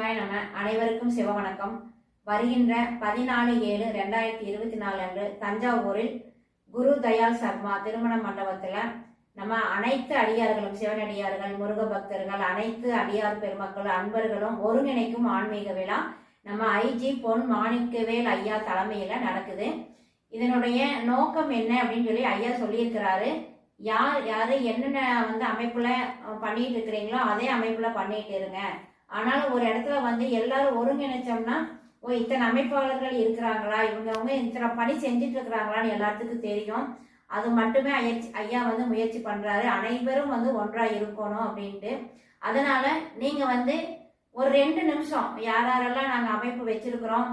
நம்ம அனைவருக்கும் சிவ வணக்கம். வருகின்ற பதினாலு ஏழு ரெண்டாயிரத்தி இருபத்தி நாலு அன்று தஞ்சாவூரில் குரு தயாள் சர்மா திருமண மண்டபத்தில் நம்ம அனைத்து அடியார்களும் சிவனடியார்கள் முருக பக்தர்கள் அனைத்து அடியார் பெருமக்கள் அன்பர்களும் ஒருங்கிணைக்கும் ஆன்மீக விழா நம்ம ஐஜி பொன் மாணிக்கவேல் ஐயா தலைமையில் நடக்குது. இதனுடைய நோக்கம் என்ன அப்படின்னு சொல்லி ஐயா சொல்லியிருக்கிறாரு. யார் யார் என்னென்ன வந்து அமைப்பில் பண்ணிட்டு இருக்கிறீங்களோ அதே அமைப்பில் பண்ணிட்டு இருங்க. ஆனாலும் ஒரு இடத்துல வந்து எல்லாரும் ஒருங்கிணைச்சோம்னா ஓ இத்தனை அமைப்பாளர்கள் இருக்கிறாங்களா? இவங்க அவங்க இத்தனை பணி செஞ்சுட்டு இருக்கிறாங்களான்னு எல்லாத்துக்கும் தெரியும். அது மட்டுமே ஐயா ஐயா வந்து முயற்சி பண்றாரு. அனைவரும் வந்து ஒன்றா இருக்கணும் அப்படின்ட்டு. அதனால நீங்க வந்து ஒரு ரெண்டு நிமிஷம் யார் யாரெல்லாம் நாங்க அமைப்பு வச்சிருக்கிறோம்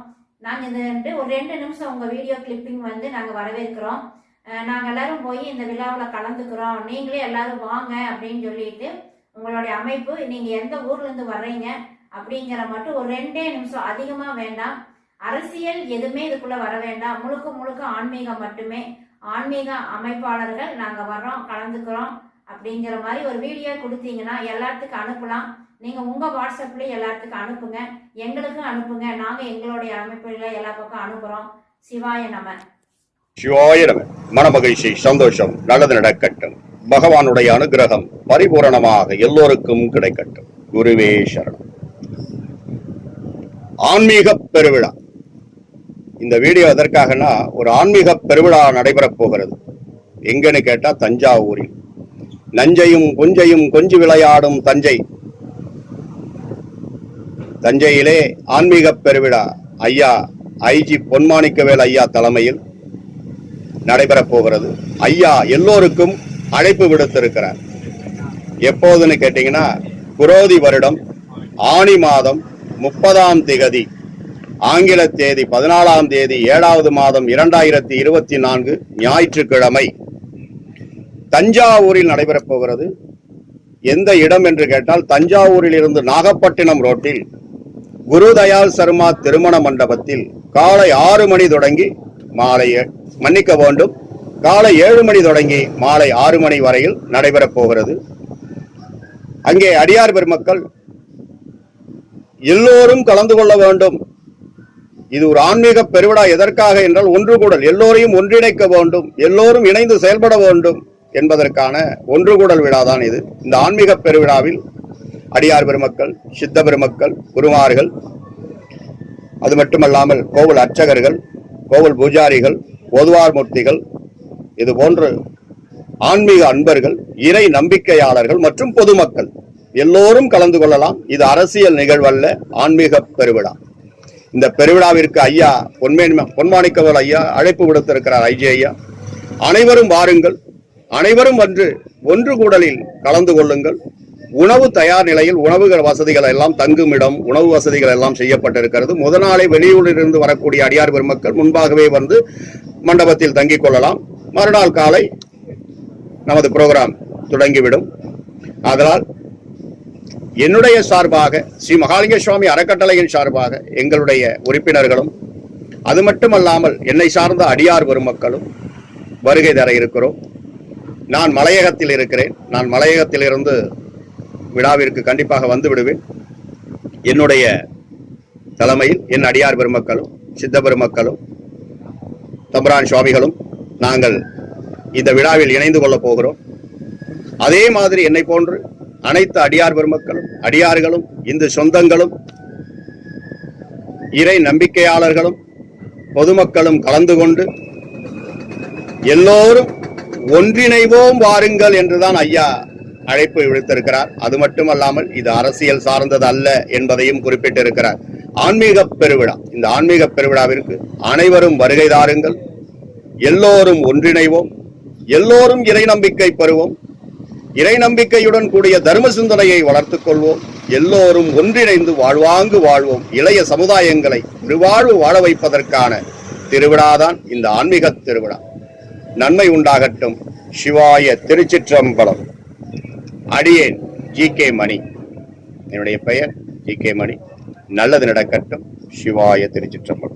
நாங்க இது ஒரு ரெண்டு நிமிஷம் உங்க வீடியோ கிளிப்பிங் வந்து நாங்க வரவேற்கிறோம். நாங்கள் நாங்க எல்லாரும் போய் இந்த விழாவில் கலந்துக்கிறோம். நீங்களே எல்லாரும் வாங்க அப்படின்னு சொல்லிட்டு உங்களுடைய அமைப்பு நீங்க எந்த ஊர்ல இருந்து வர்றீங்க அப்படிங்கிற மட்டும் ஒரு ரெண்டே நிமிஷம் அதிகமா வேண்டாம். அரசியல் எதுவுமே இதுக்குள்ள வர வேண்டாம். முழுக்க முழுக்க ஆன்மீகம் மட்டுமே. ஆன்மீக அமைப்பாளர்கள் நாங்க வர்றோம் கலந்துக்கிறோம் அப்படிங்கிற மாதிரி ஒரு வீடியோ கொடுத்தீங்கன்னா எல்லாத்துக்கும் அனுப்பலாம். நீங்க உங்க வாட்ஸ்அப்ல எல்லாத்துக்கும் அனுப்புங்க. எங்களுக்கும் அனுப்புங்க. நாங்க எங்களுடைய அமைப்புல எல்லா பக்கம் அனுப்புறோம். சிவாய நம. சிவாய நம. மனமகிழ்ச்சி சந்தோஷம். நல்லது நடக்கட்டும். பகவானுடைய அனுகிரகம் பரிபூரணமாக எல்லோருக்கும் கிடைக்கட்டும். குருவே சரணம். ஆன்மீக பெருவிழா. இந்த வீடியோ எதற்காகனா ஒரு ஆன்மீக பெருவிழா நடைபெறப் போகிறது. எங்கன்னு கேட்டா தஞ்சாவூரில். நஞ்சையும் கொஞ்சையும் கொஞ்சி விளையாடும் தஞ்சை. தஞ்சையிலே ஆன்மீக பெருவிழா. ஐயா ஐஜி பொன்மாணிக்கவேல் ஐயா தலைமையில் நடைபெறப் போகிறது. ஐயா எல்லோருக்கும் அழைப்பு விடுத்திருக்கிறார். எப்போதுன்னு கேட்டீங்கன்னா குரோதி வருடம் ஆணி மாதம் முப்பதாம் திகதி ஆங்கில தேதி பதினாலாம் தேதி ஏழாவது மாதம் இரண்டாயிரத்தி இருபத்தி நான்கு ஞாயிற்றுக்கிழமை. தஞ்சாவூரில் நடைபெறப் போகிறது. எந்த இடம் என்று கேட்டால் தஞ்சாவூரில் இருந்து நாகப்பட்டினம் ரோட்டில் குருதயால் சர்மா திருமண மண்டபத்தில் காலை ஆறு மணி தொடங்கி மாலை மன்னிக்க வேண்டும். காலை ஏழு மணி தொடங்கி மாலை ஆறு மணி வரையில் நடைபெறப் போகிறது. அங்கே அடியார் பெருமக்கள் எல்லோரும் கலந்து கொள்ள வேண்டும். இது ஒரு ஆன்மீக பெருவிழா எதற்காக என்றால் ஒன்று கூடல். எல்லோரையும் ஒன்றிணைக்க வேண்டும். எல்லோரும் இணைந்து செயல்பட வேண்டும் என்பதற்கான ஒன்று கூடல் விழாதான் இது. இந்த ஆன்மீக பெருவிழாவில் அடியார் பெருமக்கள் சித்த பெருமக்கள் குருமார்கள் அது மட்டுமல்லாமல் கோவில் அர்ச்சகர்கள் கோவில் பூஜாரிகள் ஓதுவார் மூர்த்திகள் இது போன்று ஆன்மீக அன்பர்கள் இறை நம்பிக்கையாளர்கள் மற்றும் பொதுமக்கள் எல்லோரும் கலந்து கொள்ளலாம். இது அரசியல் நிகழ்வல்ல ஆன்மீக பெருவிழா. இந்த பெருவிழாவிற்கு ஐயா பொன்மேன் பொன்மாணிக்கவல் ஐயா அழைப்பு விடுத்திருக்கிறார் ஐஜி ஐயா. அனைவரும் வாருங்கள். அனைவரும் வந்து ஒன்று கூடலில் கலந்து கொள்ளுங்கள். உணவு தயார் நிலையில் உணவுகள் வசதிகள் எல்லாம் தங்குமிடம் உணவு வசதிகள் எல்லாம் செய்யப்பட்டிருக்கிறது. முதல் நாளே வெளியூரிலிருந்து வரக்கூடிய அடியார் பெருமக்கள் முன்பாகவே வந்து மண்டபத்தில் தங்கிக் கொள்ளலாம். மறுநாள் காலை நமது புரோகிராம் தொடங்கிவிடும். அதனால் என்னுடைய சார்பாக ஸ்ரீ மகாலிங்க சுவாமி அறக்கட்டளையின் சார்பாக எங்களுடைய உறுப்பினர்களும் அது மட்டுமல்லாமல் என்னை சார்ந்த அடியார் பெருமக்களும் வருகை தர இருக்கிறோம். நான் மலையகத்தில் இருக்கிறேன். நான் மலையகத்திலிருந்து விழாவிற்கு கண்டிப்பாக வந்து விடுவேன் என்னுடைய தலைமையில் என் அடியார் பெருமக்களும் சித்த பெருமக்களும் தம்பரான் சுவாமிகளும் நாங்கள் இந்த விழாவில் இணைந்து கொள்ளப் போகிறோம். அதே மாதிரி என்னை போன்று அனைத்து அடியார் பெருமக்களும் அடியார்களும் இந்து சொந்தங்களும் இறை நம்பிக்கையாளர்களும் பொதுமக்களும் கலந்து கொண்டு எல்லோரும் ஒன்றிணைவோம் வாருங்கள் என்றுதான் ஐயா அழைப்பு விடுத்திருக்கிறார். அது மட்டுமல்லாமல் இது அரசியல் சார்ந்தது அல்ல என்பதையும் குறிப்பிட்டிருக்கிறார். ஆன்மீக பெருவிழா இந்த ஆன்மீக பெருவிழாவிற்கு அனைவரும் வருகை தாருங்கள். எல்லோரும் ஒன்றிணைவோம். எல்லோரும் இறை நம்பிக்கை பெறுவோம். இறை நம்பிக்கையுடன் கூடிய தர்ம சிந்தனையை வளர்த்துக் கொள்வோம். எல்லோரும் ஒன்றிணைந்து வாழ்வாங்கு வாழ்வோம். இளைய சமுதாயங்களை திருவாழ்வு வாழ வைப்பதற்கான திருவிழாதான் இந்த ஆன்மீக திருவிழா. நன்மை உண்டாகட்டும். சிவாய திருச்சிற்றம்பலம். அடியேன் ஜி கே மணி. என்னுடைய பெயர் ஜி கே மணி. நல்லது நடக்கட்டும். சிவாய திருச்சிற்றம்பலம்.